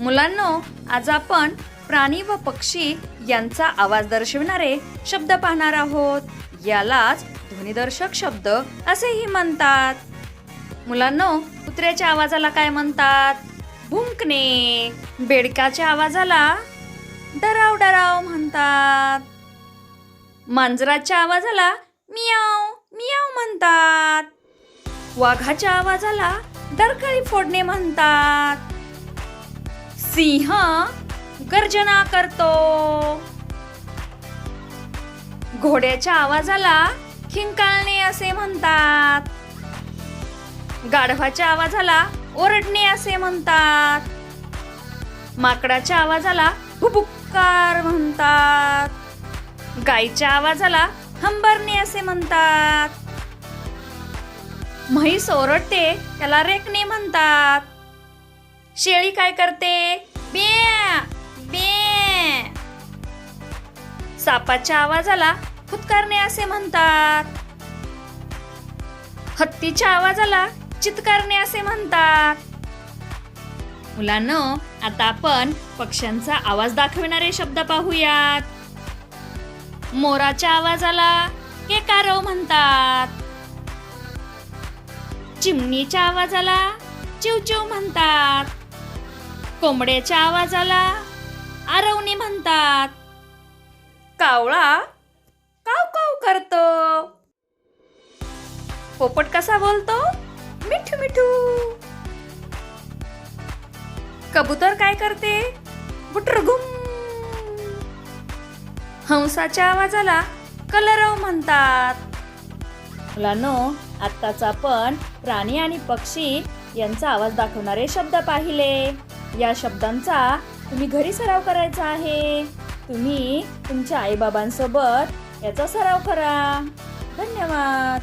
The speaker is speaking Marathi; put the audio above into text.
मुलांनो आज आपण प्राणी व पक्षी यांचा आवाज दर्शविणारे शब्द पाहणार आहोत. यालाच ध्वनिदर्शक शब्द असेही म्हणतात. मुलांनो कुत्र्याच्या आवाजाला काय म्हणतात? भुंकणे. बेडकाच्या आवाजाला डराव डराव म्हणतात. मांजराच्या आवाजाला मियाव मियाव म्हणतात. वाघाच्या आवाजाला दरकळी फोडणे म्हणतात. सिंह गर्जना करतो. घोड्याच्या आवाजाला खिंकाळणे असे म्हणतात. गाढवाच्या आवाजाला ओरडणे असे म्हणतात. माकडाच्या आवाजाला हुबुक्कार म्हणतात. गाईच्या आवाजाला हंबरणे असे म्हणतात. म्हैस ओरडते त्याला रेकणे म्हणतात. शेळी काय करते? बे बे सापाच्या आवाजाला फुतकारणे असे म्हणतात. हत्तीच्या आवाजाला चितकारणे असे म्हणतात. मुलांना आता आपण पक्ष्यांचा आवाज दाखविणारे शब्द पाहूयात. मोराच्या आवाजाला केकारव म्हणतात. चिमणीच्या आवाजाला चिवचिव म्हणतात. कोंबड्याच्या आवाजाला आरवणी म्हणतात. कावळा काव काव करतो. पोपट कसा बोलतो? मिठू मिठू. कबूतर काय करते? बुटरघुम. हंसाच्या आवाजाला कलरव म्हणतात. मुलांनो आत्ताच आपण प्राणी आणि पक्षी यांचा आवाज दाखवणारे शब्द पाहिले. या शब्दांचा तुम्ही घरी सराव करायचा आहे. तुम्ही तुमच्या आईबाबांसोबत याचा सराव करा. धन्यवाद.